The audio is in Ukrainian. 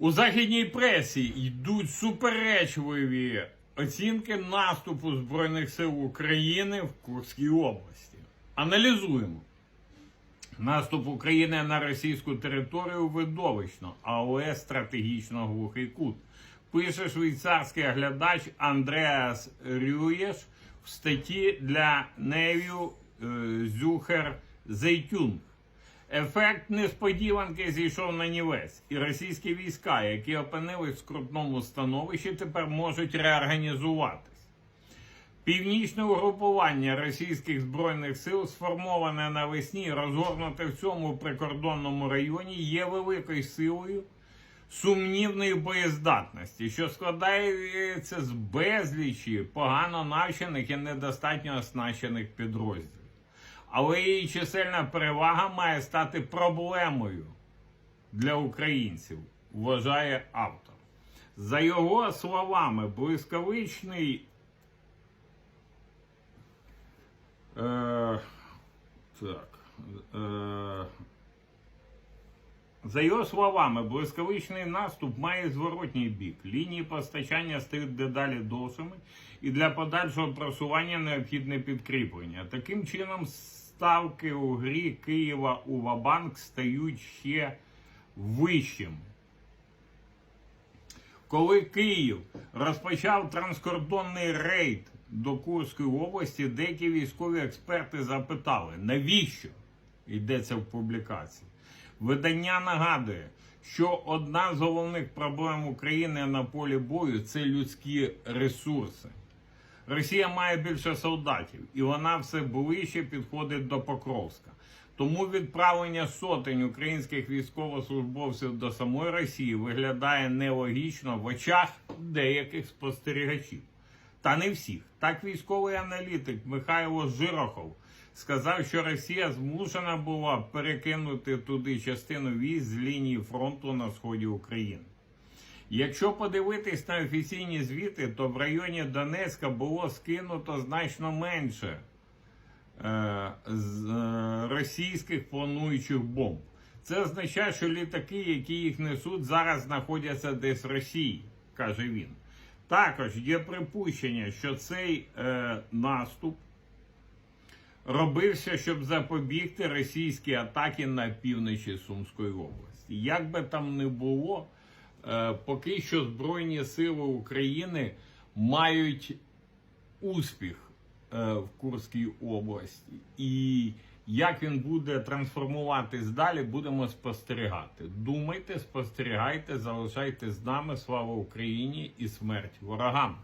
У західній пресі йдуть суперечливі оцінки наступу Збройних сил України в Курській області. Аналізуємо. Наступ України на російську територію видовищно, але стратегічно глухий кут. Пише швейцарський оглядач Андреас Рюєш в статті для Невю Зюхер Зейтюнг. Ефект несподіванки зійшов на нівець, і російські війська, які опинились в скрутному становищі, тепер можуть реорганізуватись. Північне угрупування російських збройних сил, сформоване навесні, розгорнуте в цьому прикордонному районі, є великою силою сумнівної боєздатності, що складається з безлічі погано навчених і недостатньо оснащених підрозділів. Але її чисельна перевага має стати проблемою для українців, вважає автор. За його словами, блискавичний. Е, так. Е, за його словами, блискавичний наступ має зворотній бік. Лінії постачання стають дедалі довшими, і для подальшого просування необхідне підкріплення. Таким чином, ставки у грі Києва у Вабанк стають ще вищими. Коли Київ розпочав транскордонний рейд до Курської області, деякі військові експерти запитали, навіщо йдеться в публікації. Видання нагадує, що одна з головних проблем України на полі бою це людські ресурси. Росія має більше солдатів, і вона все ближче підходить до Покровська. Тому відправлення сотень українських військовослужбовців до самої Росії виглядає нелогічно в очах деяких спостерігачів. Та не всіх. Так військовий аналітик Михайло Жирохов сказав, що Росія змушена була перекинути туди частину військ з лінії фронту на сході України. Якщо подивитись на офіційні звіти, то в районі Донецька було скинуто значно менше е, з е, російських плануючих бомб. Це означає, що літаки, які їх несуть, зараз знаходяться десь в Росії, каже він. Також є припущення, що цей е, наступ робився, щоб запобігти російській атаки на півночі Сумської області. Як би там не було, поки що Збройні Сили України мають успіх е, в Курській області. І як він буде трансформуватись далі, будемо спостерігати. Думайте, спостерігайте, залишайтесь з нами. Слава Україні і смерть ворогам!